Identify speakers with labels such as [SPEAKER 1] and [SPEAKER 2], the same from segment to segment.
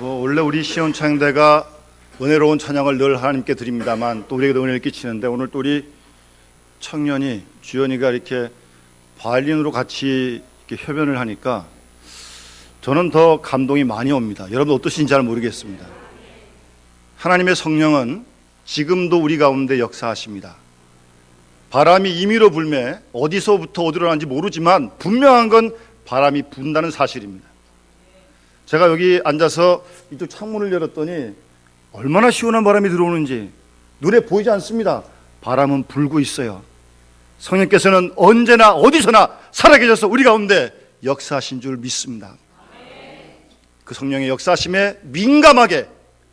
[SPEAKER 1] 뭐 원래 우리 시온 창대가 은혜로운 찬양을 늘 하나님께 드립니다만 또 우리에게도 은혜를 끼치는데 오늘 또 우리 청년이 주연이가 이렇게 바이올린으로 같이 이렇게 협연을 하니까 저는 더 감동이 많이 옵니다. 여러분 어떠신지 잘 모르겠습니다. 하나님의 성령은 지금도 우리 가운데 역사하십니다. 바람이 임의로 불매 어디서부터 어디로 나는지 모르지만 분명한 건 바람이 분다는 사실입니다. 제가 여기 앉아서 이쪽 창문을 열었더니 얼마나 시원한 바람이 들어오는지 눈에 보이지 않습니다. 바람은 불고 있어요. 성령께서는 언제나 어디서나 살아계셔서 우리 가운데 역사하신 줄 믿습니다. 그 성령의 역사심에 민감하게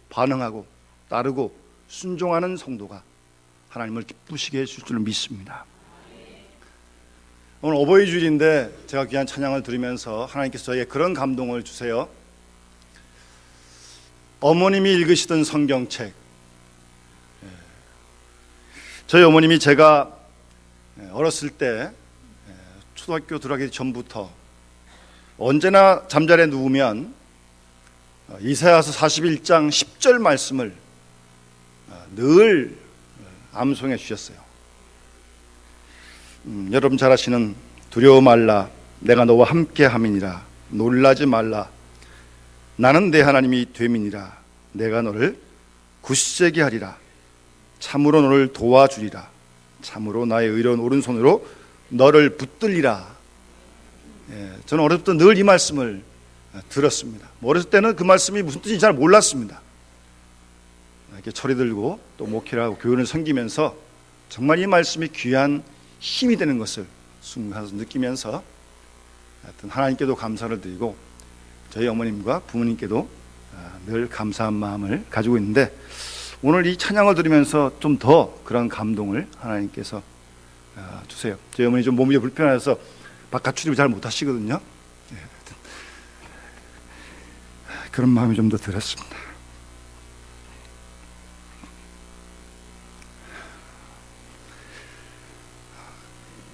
[SPEAKER 1] 반응하고 따르고 순종하는 성도가 하나님을 기쁘시게 해줄 줄 믿습니다. 오늘 어버이 주일인데 제가 귀한 찬양을 들으면서 하나님께서 저에게 그런 감동을 주세요. 어머님이 읽으시던 성경책. 예. 저희 어머님이 제가 어렸을 때 예, 초등학교 들어가기 전부터 언제나 잠자리에 누우면 어, 이사야서 41장 10절 말씀을 어, 늘 암송해 주셨어요. 음, 여러분 잘 아시는 두려워 말라 내가 너와 함께 함이니라 놀라지 말라 나는 내 하나님이 됨이니라. 내가 너를 굳세게 하리라. 참으로 너를 도와주리라. 참으로 나의 의로운 오른손으로 너를 붙들리라. 예, 저는 어렸을 때 늘 이 말씀을 들었습니다. 뭐 어렸을 때는 그 말씀이 무슨 뜻인지 잘 몰랐습니다. 이렇게 철이 들고 또 목회를 하고 교회를 섬기면서 정말 이 말씀이 귀한 힘이 되는 것을 순간에서 느끼면서 하여튼 하나님께도 감사를 드리고 저희 어머님과 부모님께도 아, 늘 감사한 마음을 가지고 있는데 오늘 이 찬양을 들으면서 좀 더 그런 감동을 하나님께서 아, 주세요. 저희 어머니 좀 몸이 불편해서 바깥 출입을 잘 못하시거든요. 예, 그런 마음이 좀 더 들었습니다.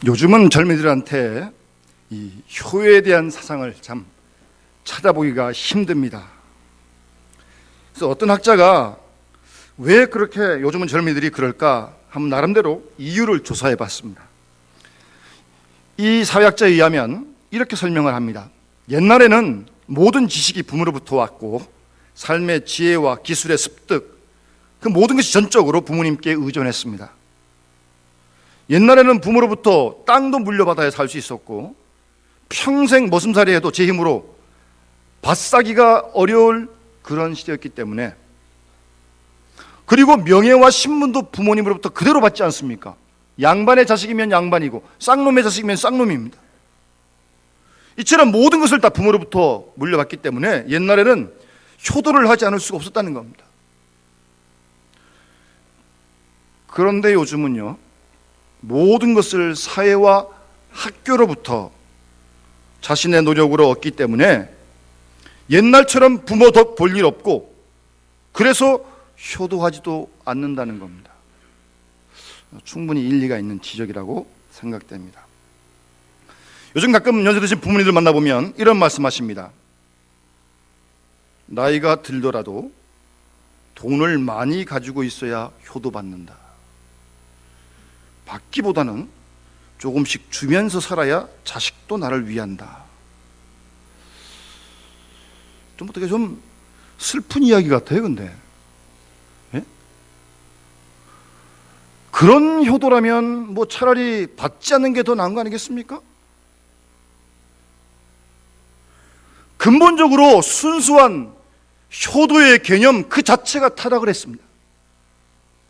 [SPEAKER 1] 요즘은 젊은이들한테 이 효에 대한 사상을 참 찾아보기가 힘듭니다. 그래서 어떤 학자가 왜 그렇게 요즘은 젊은이들이 그럴까 한번 나름대로 이유를 조사해 봤습니다. 이 사회학자에 의하면 이렇게 설명을 합니다. 옛날에는 모든 지식이 부모로부터 왔고 삶의 지혜와 기술의 습득 그 모든 것이 전적으로 부모님께 의존했습니다. 옛날에는 부모로부터 땅도 물려받아야 살 수 있었고 평생 머슴살이 해도 제 힘으로 밭 사기가 어려울 그런 시대였기 때문에 그리고 명예와 신분도 부모님으로부터 그대로 받지 않습니까? 양반의 자식이면 양반이고 쌍놈의 자식이면 쌍놈입니다. 이처럼 모든 것을 다 부모로부터 물려받기 때문에 옛날에는 효도를 하지 않을 수가 없었다는 겁니다. 그런데 요즘은요, 모든 것을 사회와 학교로부터 자신의 노력으로 얻기 때문에 옛날처럼 부모 덕 볼 일 없고 그래서 효도하지도 않는다는 겁니다. 충분히 일리가 있는 지적이라고 생각됩니다. 요즘 가끔 연세 드신 부모님들 만나보면 이런 말씀하십니다. 나이가 들더라도 돈을 많이 가지고 있어야 효도받는다. 받기보다는 조금씩 주면서 살아야 자식도 나를 위한다. 좀 어떻게 좀 슬픈 이야기 같아요, 근데. 예? 그런 효도라면 뭐 차라리 받지 않는 게 더 나은 거 아니겠습니까? 근본적으로 순수한 효도의 개념 그 자체가 타락을 했습니다.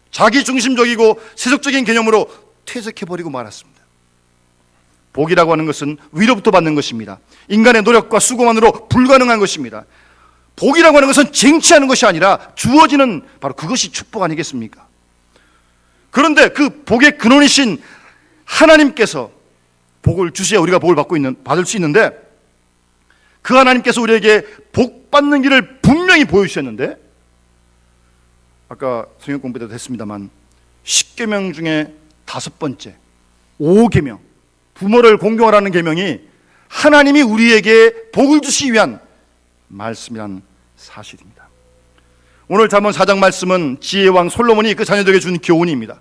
[SPEAKER 1] 자기 중심적이고 세속적인 개념으로 퇴색해 버리고 말았습니다. 복이라고 하는 것은 위로부터 받는 것입니다. 인간의 노력과 수고만으로 불가능한 것입니다. 복이라고 하는 것은 쟁취하는 것이 아니라 주어지는 바로 그것이 축복 아니겠습니까? 그런데 그 복의 근원이신 하나님께서 복을 주셔야 우리가 복을 받고 있는 받을 수 있는데 그 하나님께서 우리에게 복 받는 길을 분명히 보여주셨는데 아까 성경 공부 때도 했습니다만 10계명 중에 다섯 번째 5계명 부모를 공경하라는 계명이 하나님이 우리에게 복을 주시기 위한 말씀이란 사실입니다. 오늘 잠언 4장 말씀은 지혜의 왕 솔로몬이 그 자녀들에게 준 교훈입니다.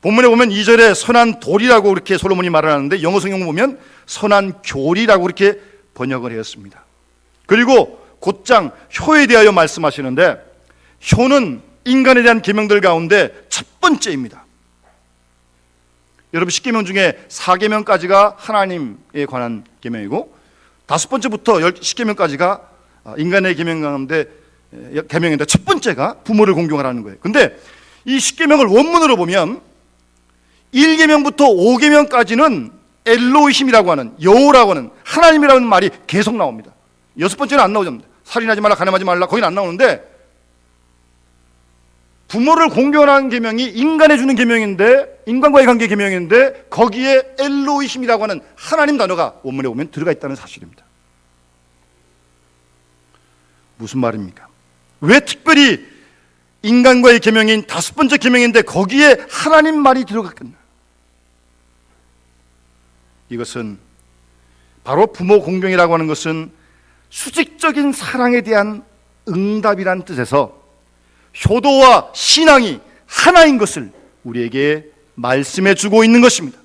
[SPEAKER 1] 본문에 보면 2절에 선한 돌이라고 그렇게 솔로몬이 말을 하는데 영어 성경 보면 선한 교리라고 그렇게 번역을 하였습니다. 그리고 곧장 효에 대하여 말씀하시는데 효는 인간에 대한 계명들 가운데 첫 번째입니다. 여러분 10계명 중에 4계명까지가 하나님에 관한 계명이고 다섯 번째부터 10계명까지가 인간의 계명 가운데 계명인데 첫 번째가 부모를 공경하라는 거예요. 근데 이 10계명을 원문으로 보면 1계명부터 5계명까지는 엘로힘이라고 하는 여호라고 하는 하나님이라는 말이 계속 나옵니다. 여섯 번째는 안 나오죠. 살인하지 말라, 가늠하지 말라, 거기는 안 나오는데 부모를 공경하는 계명이 인간에 주는 계명인데 인간과의 관계 계명인데 거기에 엘로힘이라고 하는 하나님 단어가 원문에 보면 들어가 있다는 사실입니다. 무슨 말입니까? 왜 특별히 인간과의 계명인 다섯 번째 계명인데 거기에 하나님 말이 들어갔겠나? 이것은 바로 부모 공경이라고 하는 것은 수직적인 사랑에 대한 응답이란 뜻에서 효도와 신앙이 하나인 것을 우리에게 말씀해 주고 있는 것입니다.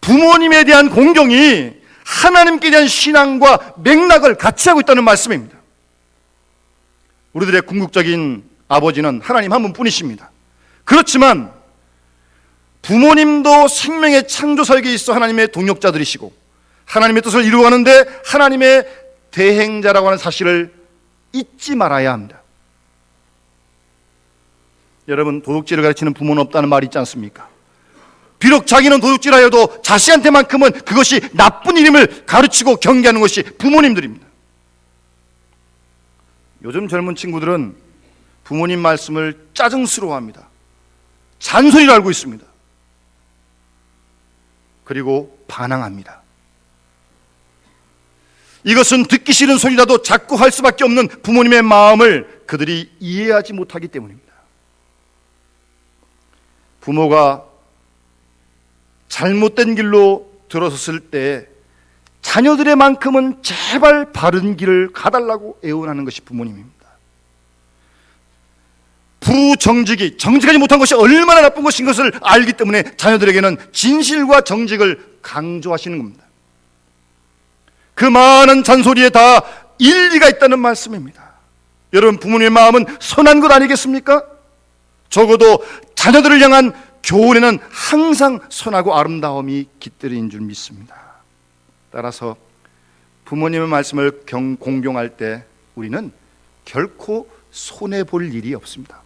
[SPEAKER 1] 부모님에 대한 공경이 하나님께 대한 신앙과 맥락을 같이 하고 있다는 말씀입니다. 우리들의 궁극적인 아버지는 하나님 한 분뿐이십니다. 그렇지만 부모님도 생명의 창조 설계에 있어 하나님의 동역자들이시고 하나님의 뜻을 이루어가는데 하나님의 대행자라고 하는 사실을 잊지 말아야 합니다. 여러분 도둑질을 가르치는 부모는 없다는 말이 있지 않습니까? 비록 자기는 도둑질하여도 자식한테만큼은 그것이 나쁜 일임을 가르치고 경계하는 것이 부모님들입니다. 요즘 젊은 친구들은 부모님 말씀을 짜증스러워합니다. 잔소리를 알고 있습니다. 그리고 반항합니다. 이것은 듣기 싫은 소리라도 자꾸 할 수밖에 없는 부모님의 마음을 그들이 이해하지 못하기 때문입니다. 부모가 잘못된 길로 들어섰을 때 자녀들의 만큼은 제발 바른 길을 가달라고 애원하는 것이 부모님입니다. 부정직이 정직하지 못한 것이 얼마나 나쁜 것인 것을 알기 때문에 자녀들에게는 진실과 정직을 강조하시는 겁니다. 그 많은 잔소리에 다 일리가 있다는 말씀입니다. 여러분 부모님의 마음은 선한 것 아니겠습니까? 적어도 자녀들을 향한 교훈에는 항상 선하고 아름다움이 깃들인 줄 믿습니다. 따라서 부모님의 말씀을 경, 공경할 때 우리는 결코 손해 볼 일이 없습니다.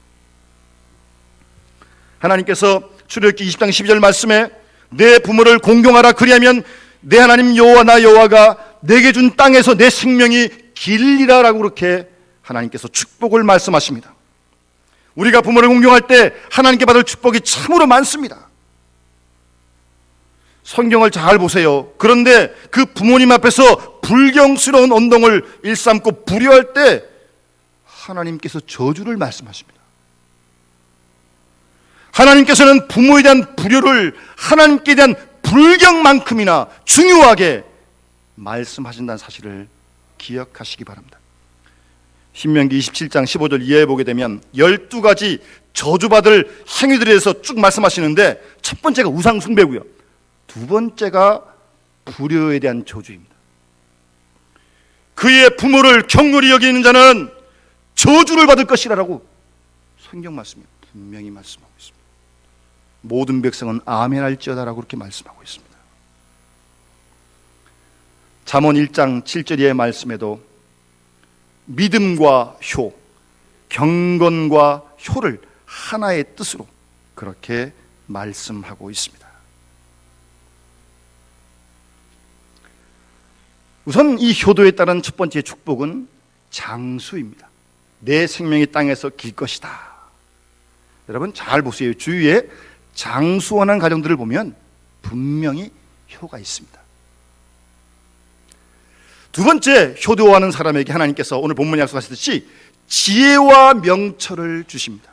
[SPEAKER 1] 하나님께서 출애굽기 20장 12절 말씀에 내 부모를 공경하라 그리하면 내 하나님 여호와 나 여호와가 내게 준 땅에서 내 생명이 길리라라고 그렇게 하나님께서 축복을 말씀하십니다. 우리가 부모를 공경할 때 하나님께 받을 축복이 참으로 많습니다. 성경을 잘 보세요. 그런데 그 부모님 앞에서 불경스러운 언동을 일삼고 불효할 때 하나님께서 저주를 말씀하십니다. 하나님께서는 부모에 대한 불효를 하나님께 대한 불경만큼이나 중요하게 말씀하신다는 사실을 기억하시기 바랍니다. 신명기 27장 15절 이해해 보게 되면 12가지 저주받을 행위들에 대해서 쭉 말씀하시는데 첫 번째가 우상 숭배고요. 두 번째가 불효에 대한 저주입니다. 그의 부모를 경률히 여기는 자는 저주를 받을 것이라고 성경 말씀이 분명히 말씀하고 있습니다. 모든 백성은 아멘할지어다라고 그렇게 말씀하고 있습니다. 잠언 1장 7절의 말씀에도 믿음과 효, 경건과 효를 하나의 뜻으로 그렇게 말씀하고 있습니다. 우선 이 효도에 따른 첫 번째 축복은 장수입니다. 내 생명이 땅에서 길 것이다. 여러분 잘 보세요. 주위에 장수원한 가정들을 보면 분명히 효가 있습니다. 두 번째 효도하는 사람에게 하나님께서 오늘 본문 약속하셨듯이 지혜와 명철을 주십니다.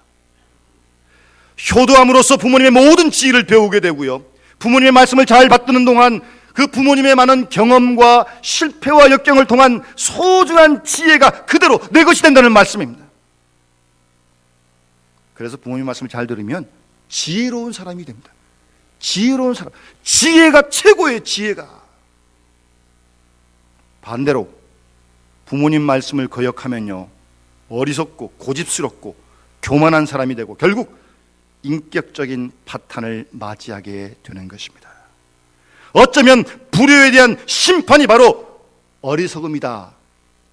[SPEAKER 1] 효도함으로써 부모님의 모든 지혜를 배우게 되고요. 부모님의 말씀을 잘 받드는 동안 그 부모님의 많은 경험과 실패와 역경을 통한 소중한 지혜가 그대로 내 것이 된다는 말씀입니다. 그래서 부모님 말씀을 잘 들으면 지혜로운 사람이 됩니다. 지혜로운 사람. 지혜가 최고의 지혜가. 반대로 부모님 말씀을 거역하면요. 어리석고 고집스럽고 교만한 사람이 되고 결국 인격적인 파탄을 맞이하게 되는 것입니다. 어쩌면 불효에 대한 심판이 바로 어리석음이다.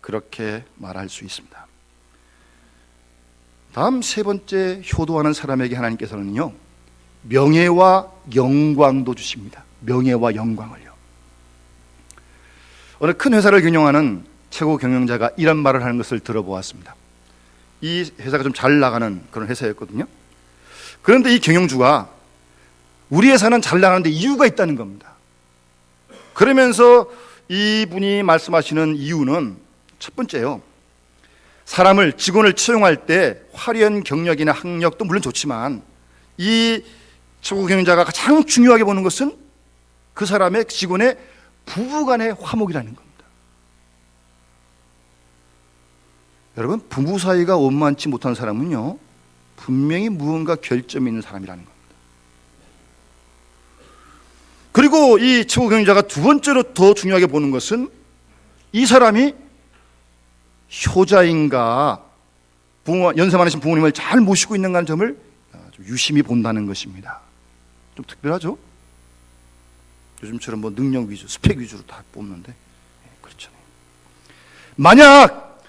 [SPEAKER 1] 그렇게 말할 수 있습니다. 다음 세 번째 효도하는 사람에게 하나님께서는요. 명예와 영광도 주십니다. 명예와 영광을요. 어느 큰 회사를 경영하는 최고 경영자가 이런 말을 하는 것을 들어보았습니다. 이 회사가 좀 잘 나가는 그런 회사였거든요. 그런데 이 경영주가 우리 회사는 잘 나가는데 이유가 있다는 겁니다. 그러면서 이분이 말씀하시는 이유는 첫 번째요. 사람을 직원을 채용할 때 화려한 경력이나 학력도 물론 좋지만 이 최고 경영자가 가장 중요하게 보는 것은 그 사람의 직원의 부부간의 화목이라는 겁니다. 여러분 부부 사이가 원만치 못한 사람은요 분명히 무언가 결점이 있는 사람이라는 겁니다. 그리고 이 최고 경영자가 두 번째로 더 중요하게 보는 것은 이 사람이 효자인가 부모, 연세 많으신 부모님을 잘 모시고 있는가 하는 점을 좀 유심히 본다는 것입니다. 좀 특별하죠? 요즘처럼 뭐 능력 위주, 스펙 위주로 다 뽑는데 예, 그렇잖아요. 만약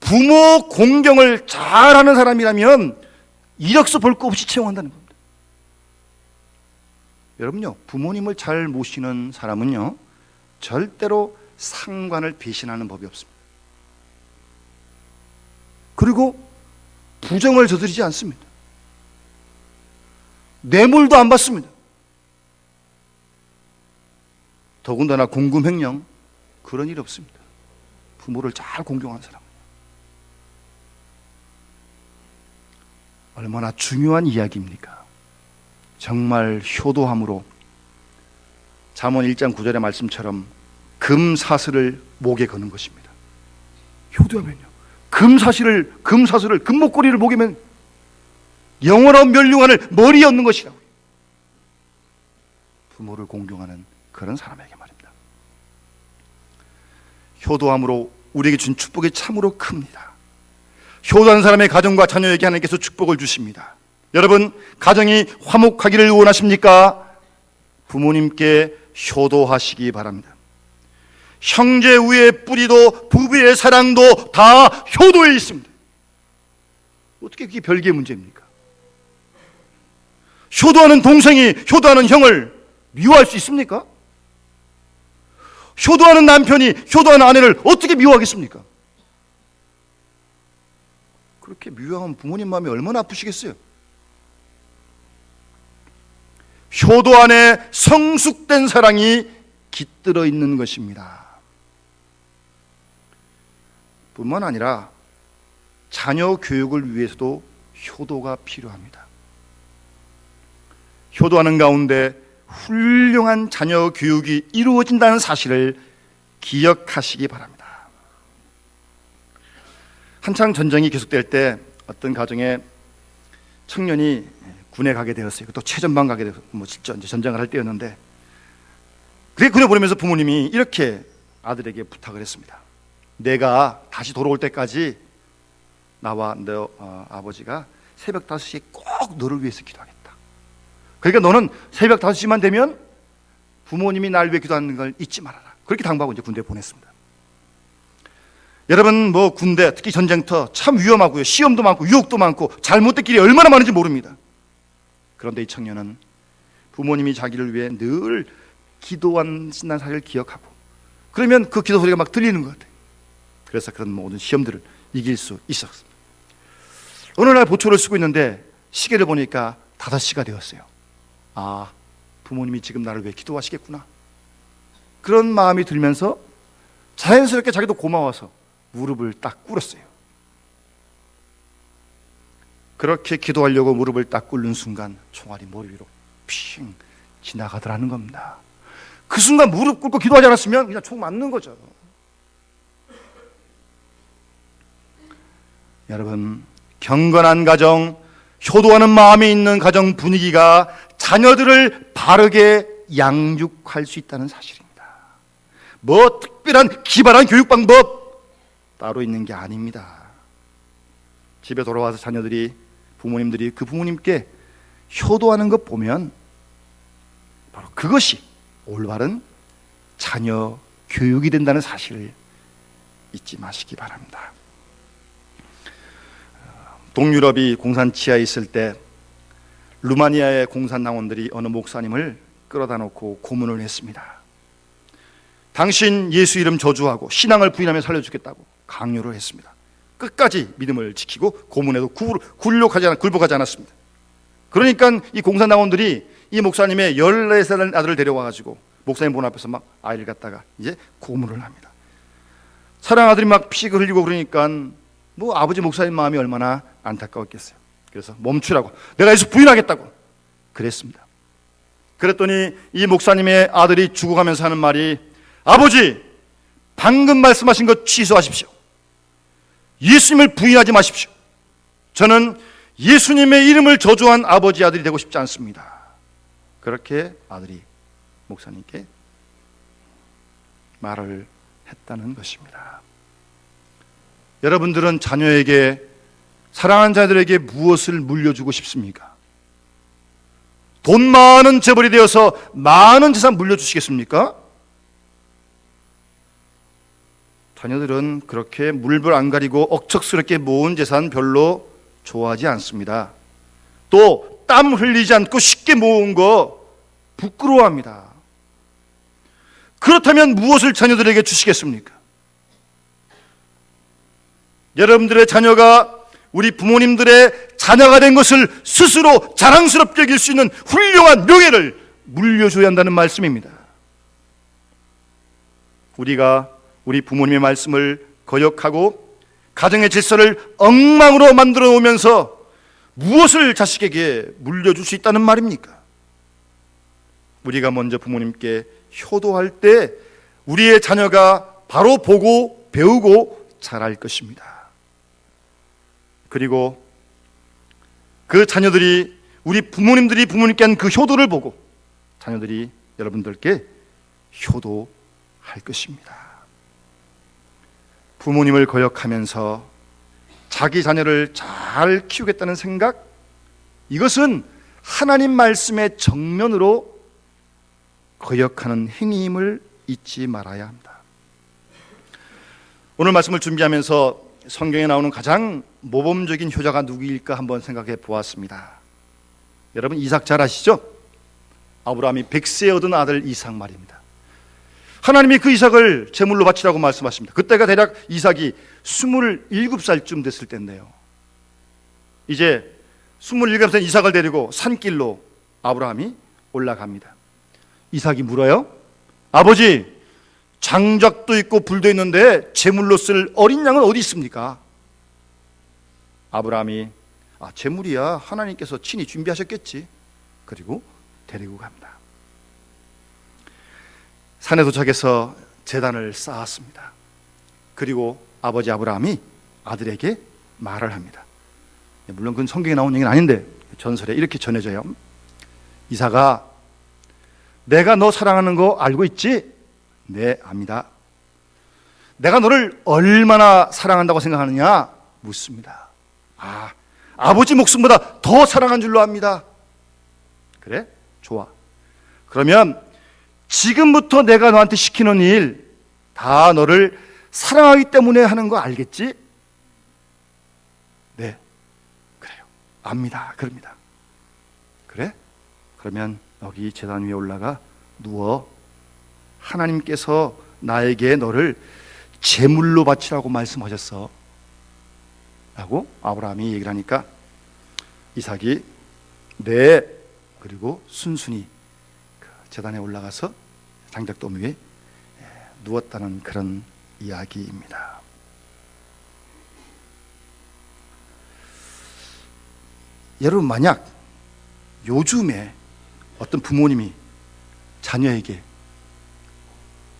[SPEAKER 1] 부모 공경을 잘하는 사람이라면 이력서 볼 거 없이 채용한다는 겁니다. 여러분요, 부모님을 잘 모시는 사람은요, 절대로 상관을 배신하는 법이 없습니다. 그리고 부정을 저지르지 않습니다. 뇌물도 안 받습니다. 더군다나 공금횡령 그런 일이 없습니다. 부모를 잘 공경하는 사람. 얼마나 중요한 이야기입니까? 정말 효도함으로 잠언 1장 9절의 말씀처럼 금사슬을 목에 거는 것입니다. 효도하면요. 금사슬을 금사슬을 금목걸이를 목에 면 영원한 멸류관을 머리에 얻는 것이라고. 부모를 공경하는 그런 사람에게 말입니다. 효도함으로 우리에게 준 축복이 참으로 큽니다. 효도한 사람의 가정과 자녀에게 하나님께서 축복을 주십니다. 여러분, 가정이 화목하기를 원하십니까? 부모님께 효도하시기 바랍니다. 형제 우의 뿌리도 부부의 사랑도 다 효도에 있습니다. 어떻게 그게 별개의 문제입니까? 효도하는 동생이 효도하는 형을 미워할 수 있습니까? 효도하는 남편이 효도하는 아내를 어떻게 미워하겠습니까? 그렇게 미워하면 부모님 마음이 얼마나 아프시겠어요? 효도 안에 성숙된 사랑이 깃들어 있는 것입니다. 뿐만 아니라 자녀 교육을 위해서도 효도가 필요합니다. 효도하는 가운데 훌륭한 자녀 교육이 이루어진다는 사실을 기억하시기 바랍니다. 한창 전쟁이 계속될 때 어떤 가정에 청년이 군에 가게 되었어요. 또 최전방 가게 되고 뭐 이제 전쟁을 할 때였는데 그게 군에 보내면서 부모님이 이렇게 아들에게 부탁을 했습니다. 내가 다시 돌아올 때까지 나와 너 어, 아버지가 새벽 5시에 꼭 너를 위해서 기도하겠다. 그러니까 너는 새벽 5시만 되면 부모님이 날 위해 기도하는 걸 잊지 말아라. 그렇게 당부하고 이제 군대에 보냈습니다. 여러분 뭐 군대 특히 전쟁터 참 위험하고요. 시험도 많고 유혹도 많고 잘못된 길이 얼마나 많은지 모릅니다. 그런데 이 청년은 부모님이 자기를 위해 늘 기도하신다는 사실을 기억하고 그러면 그 기도 소리가 막 들리는 것 같아요. 그래서 그런 모든 시험들을 이길 수 있었습니다. 어느 날 보초를 쓰고 있는데 시계를 보니까 5시가 되었어요. 아, 부모님이 지금 나를 위해 기도하시겠구나. 그런 마음이 들면서 자연스럽게 자기도 고마워서 무릎을 딱 꿇었어요. 그렇게 기도하려고 무릎을 딱 꿇는 순간 총알이 머리 위로 핑 지나가더라는 겁니다.
[SPEAKER 2] 그 순간 무릎 꿇고 기도하지 않았으면 그냥 총 맞는 거죠.
[SPEAKER 1] 여러분 경건한 가정, 효도하는 마음이 있는 가정 분위기가 자녀들을 바르게 양육할 수 있다는 사실입니다. 뭐 특별한 기발한 교육 방법 따로 있는 게 아닙니다. 집에 돌아와서 자녀들이 부모님들이 그 부모님께 효도하는 것 보면 바로 그것이 올바른 자녀 교육이 된다는 사실을 잊지 마시기 바랍니다. 동유럽이 공산 치하에 있을 때 루마니아의 공산 당원들이 어느 목사님을 끌어다 놓고 고문을 했습니다. 당신 예수 이름 저주하고 신앙을 부인하며 살려주겠다고 강요를 했습니다. 끝까지 믿음을 지키고 고문에도 굴- 굴욕하지 않, 굴복하지 않았습니다. 그러니까 이 공산 당원들이 이 목사님의 14살 아들을 데려와 가지고 목사님 본 앞에서 막 아이를 갖다가 이제 고문을 합니다. 사랑 아들이 막 피식을 흘리고 그러니까 뭐 아버지 목사님 마음이 얼마나 안타까웠겠어요. 그래서 멈추라고 내가 예수 부인하겠다고 그랬습니다. 그랬더니 이 목사님의 아들이 죽어가면서 하는 말이 아버지 방금 말씀하신 것 취소하십시오. 예수님을 부인하지 마십시오. 저는 예수님의 이름을 저주한 아버지 아들이 되고 싶지 않습니다. 그렇게 아들이 목사님께 말을 했다는 것입니다. 여러분들은 자녀에게 사랑하는 자들에게 무엇을 물려주고 싶습니까? 돈 많은 재벌이 되어서 많은 재산 물려주시겠습니까? 자녀들은 그렇게 물불 안 가리고 억척스럽게 모은 재산 별로 좋아하지 않습니다. 또 땀 흘리지 않고 쉽게 모은 거 부끄러워합니다. 그렇다면 무엇을 자녀들에게 주시겠습니까? 여러분들의 자녀가 우리 부모님들의 자녀가 된 것을 스스로 자랑스럽게 여길 수 있는 훌륭한 명예를 물려줘야 한다는 말씀입니다. 우리가 우리 부모님의 말씀을 거역하고 가정의 질서를 엉망으로 만들어 놓으면서 무엇을 자식에게 물려줄 수 있다는 말입니까? 우리가 먼저 부모님께 효도할 때 우리의 자녀가 바로 보고 배우고 잘할 것입니다. 그리고 그 자녀들이 우리 부모님들이 부모님께 한 그 효도를 보고 자녀들이 여러분들께 효도할 것입니다. 부모님을 거역하면서 자기 자녀를 잘 키우겠다는 생각 이것은 하나님 말씀의 정면으로 거역하는 행위임을 잊지 말아야 합니다. 오늘 말씀을 준비하면서 성경에 나오는 가장 모범적인 효자가 누구일까 한번 생각해 보았습니다. 여러분 이삭 잘 아시죠? 아브라함이 백세 얻은 아들 이삭 말입니다. 하나님이 그 이삭을 제물로 바치라고 말씀하십니다. 그때가 대략 이삭이 27살쯤 됐을 때인데요. 이제 27살 이삭을 데리고 산길로 아브라함이 올라갑니다. 이삭이 물어요. 아버지, 장작도 있고 불도 있는데 제물로 쓸 어린 양은 어디 있습니까? 아브라함이 아, 제물이야 하나님께서 친히 준비하셨겠지. 그리고 데리고 갑니다. 산에 도착해서 재단을 쌓았습니다. 그리고 아버지 아브라함이 아들에게 말을 합니다. 물론 그건 성경에 나온 얘기는 아닌데 전설에 이렇게 전해져요. 이사가 내가 너 사랑하는 거 알고 있지? 네, 압니다. 내가 너를 얼마나 사랑한다고 생각하느냐? 묻습니다. 아, 아버지 목숨보다 더 사랑한 줄로 압니다. 그래? 좋아. 그러면 지금부터 내가 너한테 시키는 일 다 너를 사랑하기 때문에 하는 거 알겠지? 네. 그래요. 압니다. 그럽니다. 그래? 그러면 여기 재단 위에 올라가 누워 하나님께서 나에게 너를 제물로 바치라고 말씀하셨어. 라고 아브라함이 얘기를 하니까 이삭이 네 그리고 순순히 그 재단에 올라가서 장작돔 위에 예, 누웠다는 그런 이야기입니다. 여러분 만약 요즘에 어떤 부모님이 자녀에게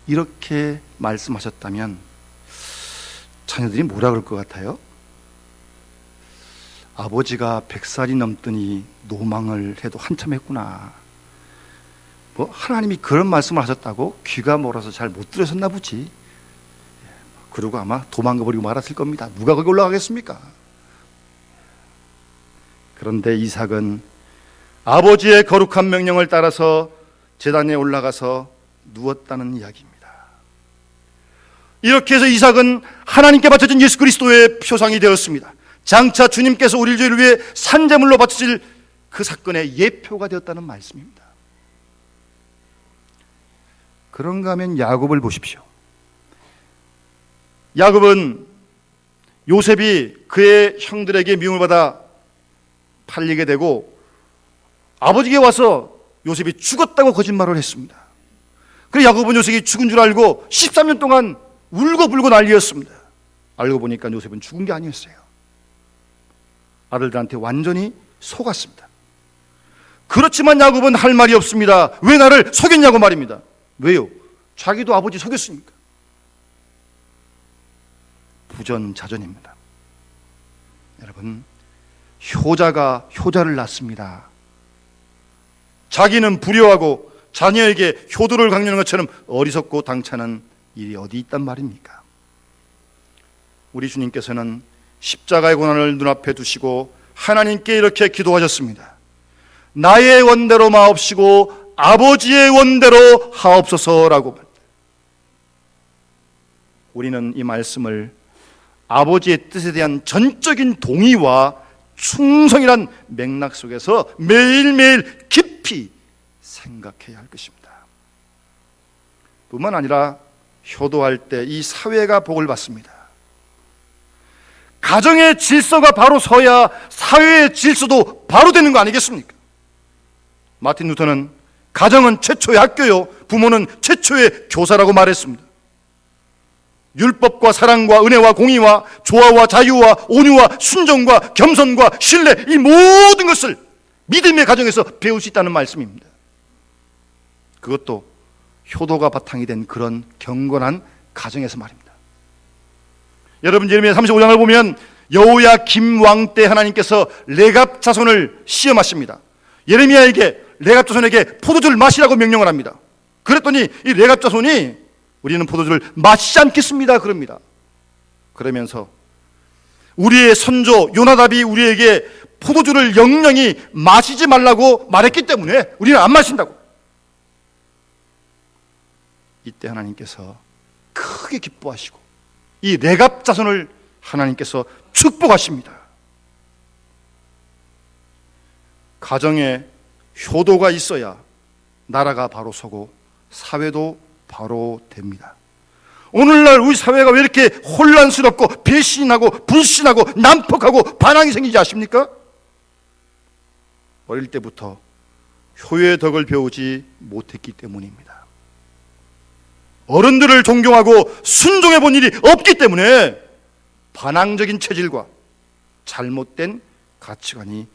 [SPEAKER 1] 이렇게 말씀하셨다면 자녀들이 뭐라 그럴 것 같아요? 아버지가 백살이 넘더니 노망을 해도 한참 했구나. 뭐 하나님이 그런 말씀을 하셨다고 귀가 멀어서 잘 못 들으셨나 보지. 그리고 아마 도망가 버리고 말았을 겁니다. 누가 거기 올라가겠습니까? 그런데 이삭은 아버지의 거룩한 명령을 따라서 제단에 올라가서 누웠다는 이야기입니다. 이렇게 해서 이삭은 하나님께 바쳐진 예수 그리스도의 표상이 되었습니다. 장차 주님께서 우리를 죄를 위해 산재물로 바쳐질 그 사건의 예표가 되었다는 말씀입니다. 그런가 하면 야곱을 보십시오. 야곱은 요셉이 그의 형들에게 미움을 받아 팔리게 되고 아버지에게 와서 요셉이 죽었다고 거짓말을 했습니다. 그래서 야곱은 요셉이 죽은 줄 알고 13년 동안 울고 불고 난리였습니다. 알고 보니까 요셉은 죽은 게 아니었어요. 아들들한테 완전히 속았습니다. 그렇지만 야곱은 할 말이 없습니다. 왜 나를 속였냐고 말입니다. 왜요? 자기도 아버지 속였으니까. 부전자전입니다. 여러분, 효자가 효자를 낳습니다. 자기는 불효하고 자녀에게 효도를 강요하는 것처럼 어리석고 당차는 일이 어디 있단 말입니까? 우리 주님께서는 십자가의 고난을 눈앞에 두시고 하나님께 이렇게 기도하셨습니다. 나의 원대로 마옵시고 아버지의 원대로 하옵소서라고. 우리는 이 말씀을 아버지의 뜻에 대한 전적인 동의와 충성이란 맥락 속에서 매일매일 깊이 생각해야 할 것입니다. 뿐만 아니라 효도할 때 이 사회가 복을 받습니다. 가정의 질서가 바로 서야 사회의 질서도 바로 되는 거 아니겠습니까? 마틴 루터는 가정은 최초의 학교요, 부모는 최초의 교사라고 말했습니다. 율법과 사랑과 은혜와 공의와 조화와 자유와 온유와 순정과 겸손과 신뢰 이 모든 것을 믿음의 가정에서 배울 수 있다는 말씀입니다. 그것도 효도가 바탕이 된 그런 경건한 가정에서 말입니다. 여러분 예레미야 35장을 보면 여호야 김왕 때 하나님께서 레갑 자손을 시험하십니다. 예레미야에게 레갑 자손에게 포도주를 마시라고 명령을 합니다. 그랬더니 이 레갑 자손이 우리는 포도주를 마시지 않겠습니다. 그럽니다. 그러면서 우리의 선조 요나답이 우리에게 포도주를 영영히 마시지 말라고 말했기 때문에 우리는 안 마신다고. 이때 하나님께서 크게 기뻐하시고 이 레갑 자손을 하나님께서 축복하십니다. 가정에 효도가 있어야 나라가 바로 서고 사회도 바로 됩니다. 오늘날 우리 사회가 왜 이렇게 혼란스럽고 배신하고 불신하고 난폭하고 반항이 생기지 아십니까? 어릴 때부터 효의 덕을 배우지 못했기 때문입니다. 어른들을 존경하고 순종해 본 일이 없기 때문에 반항적인 체질과 잘못된 가치관이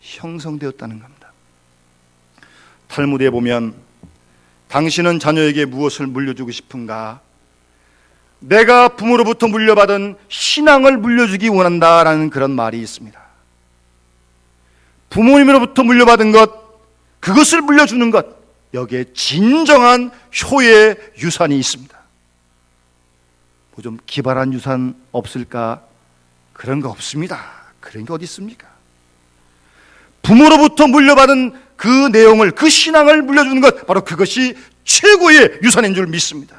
[SPEAKER 1] 형성되었다는 겁니다. 탈무드에 보면 당신은 자녀에게 무엇을 물려주고 싶은가? 내가 부모로부터 물려받은 신앙을 물려주기 원한다라는 그런 말이 있습니다. 부모님으로부터 물려받은 것, 그것을 물려주는 것, 여기에 진정한 효의 유산이 있습니다. 뭐 좀 기발한 유산 없을까? 그런 거 없습니다. 그런 게 어디 있습니까? 부모로부터 물려받은 그 내용을 그 신앙을 물려주는 것 바로 그것이 최고의 유산인 줄 믿습니다.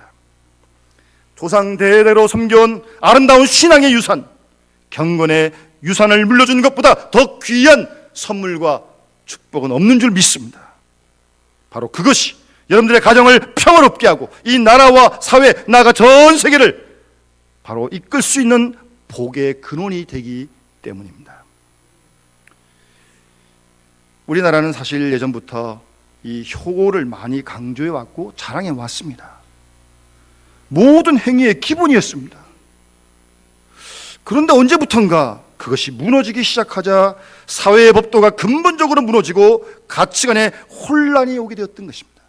[SPEAKER 1] 조상 대대로 섬겨온 아름다운 신앙의 유산, 경건의 유산을 물려주는 것보다 더 귀한 선물과 축복은 없는 줄 믿습니다. 바로 그것이 여러분들의 가정을 평화롭게 하고 이 나라와 사회, 나가 전 세계를 바로 이끌 수 있는 복의 근원이 되기 때문입니다. 우리나라는 사실 예전부터 이 효고를 많이 강조해 왔고 자랑해 왔습니다. 모든 행위의 기본이었습니다. 그런데 언제부턴가 그것이 무너지기 시작하자 사회의 법도가 근본적으로 무너지고 가치관에 혼란이 오게 되었던 것입니다.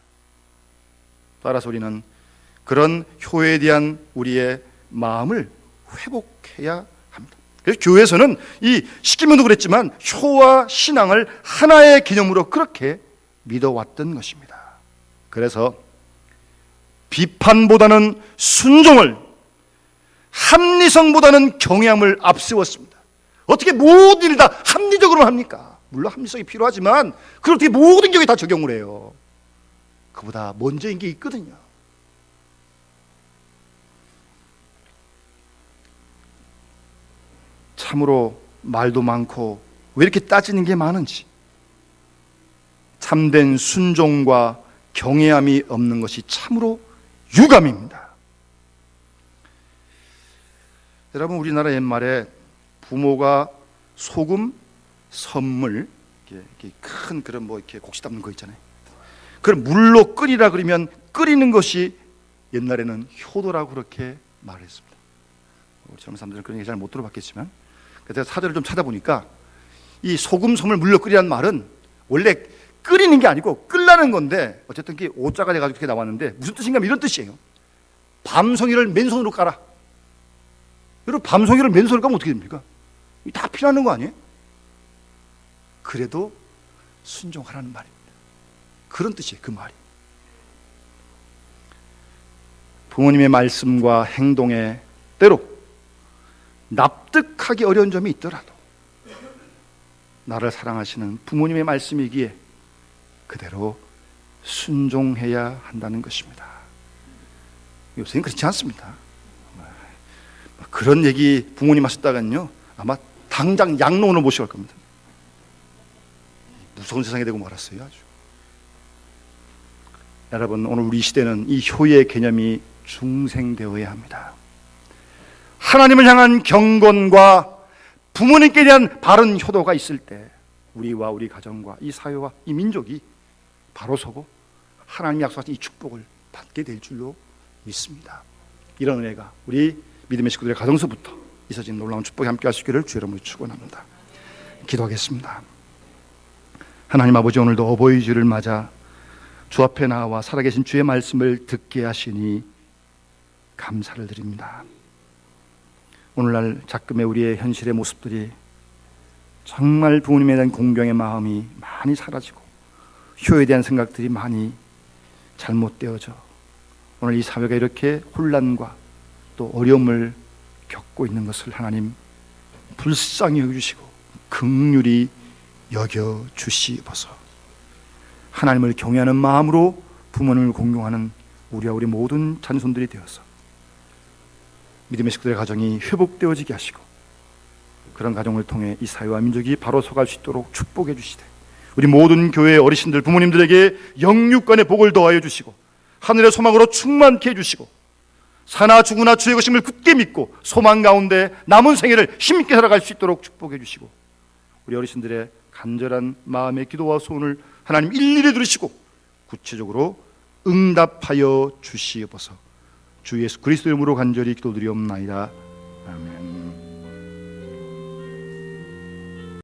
[SPEAKER 1] 따라서 우리는
[SPEAKER 2] 그런 효에 대한 우리의 마음을 회복해야 합니다. 그래서 교회에서는 이 십계명도 그랬지만 효와 신앙을 하나의 개념으로 그렇게 믿어왔던 것입니다. 그래서 비판보다는 순종을 합리성보다는 경외함을 앞세웠습니다. 어떻게 모든 일 다 합리적으로 합니까? 물론 합리성이 필요하지만 그걸 어떻게 모든 경우에 다 적용을 해요. 그보다 먼저인 게 있거든요. 참으로 말도 많고 왜 이렇게 따지는 게 많은지 참된 순종과 경외함이 없는 것이 참으로 유감입니다. 여러분 우리나라 옛말에 부모가 소금, 선물 이렇게, 큰 그런 뭐 이렇게 곡식 담는 거 있잖아요. 그걸 물로 끓이라 그러면 끓이는 것이 옛날에는 효도라고 그렇게 말했습니다. 우리 젊은 사람들은 그런 얘기 잘 못 들어봤겠지만 제가 사전을 좀 찾아보니까 이 소금, 선물 물로 끓이라는 말은 원래 끓이는 게 아니고 끓라는 건데 어쨌든 그 오자가 돼가지고 이렇게 나왔는데 무슨 뜻인가 이런 뜻이에요. 밤송이를 맨손으로 깔아. 여러분 밤송이를 맨손으로 까면 어떻게 됩니까? 이다 피나는 거 아니에요? 그래도 순종하라는 말입니다. 그런 뜻이에요. 그 말이. 부모님의 말씀과 행동에 때로 납득하기 어려운 점이 있더라도 나를 사랑하시는 부모님의 말씀이기에 그대로 순종해야 한다는 것입니다. 요새는 그렇지 않습니다. 그런 얘기 부모님 하셨다간요 아마 당장 양로원을 모시고 갈 겁니다. 무서운 세상이 되고 말았어요 아주. 여러분 오늘 우리 시대는 이 효의 개념이 중생되어야 합니다. 하나님을 향한 경건과 부모님께 대한 바른 효도가 있을 때 우리와 우리 가정과 이 사회와 이 민족이 바로 서고 하나님 약속하신 이 축복을 받게 될 줄로 믿습니다. 이런 은혜가 우리 믿음의 식구들의 가정서부터 있어진 놀라운 축복이 함께 있기를 주의 이름으로 축원합니다. 기도하겠습니다. 하나님 아버지 오늘도 어버이 주를 맞아 주 앞에 나와 살아계신 주의 말씀을 듣게 하시니 감사를 드립니다. 오늘날 작금의 우리의 현실의 모습들이 정말 부모님에 대한 공경의 마음이 많이 사라지고 효에 대한 생각들이 많이 잘못되어져 오늘 이 사회가 이렇게 혼란과 또 어려움을 겪고 있는 것을 하나님 불쌍히 여겨주시고 극률이 여겨 주시옵소서. 하나님을 경외하는 마음으로 부모님을 공경하는 우리와 우리 모든 자손들이 되어서 믿음의 식구들의 가정이 회복되어지게 하시고 그런 가정을 통해 이 사회와 민족이 바로 서갈 수 있도록 축복해 주시되 우리 모든 교회의 어르신들 부모님들에게 영육간의 복을 더하여 주시고 하늘의 소망으로 충만케 해 주시고 사나 죽으나 주의 것임을 굳게 믿고 소망 가운데 남은 생애를 힘있게 살아갈 수 있도록 축복해 주시고 우리 어르신들의 간절한 마음의 기도와 소원을 하나님 일일이 들으시고 구체적으로 응답하여 주시옵소서. 주 예수 그리스도 이름으로 간절히 기도드리옵나이다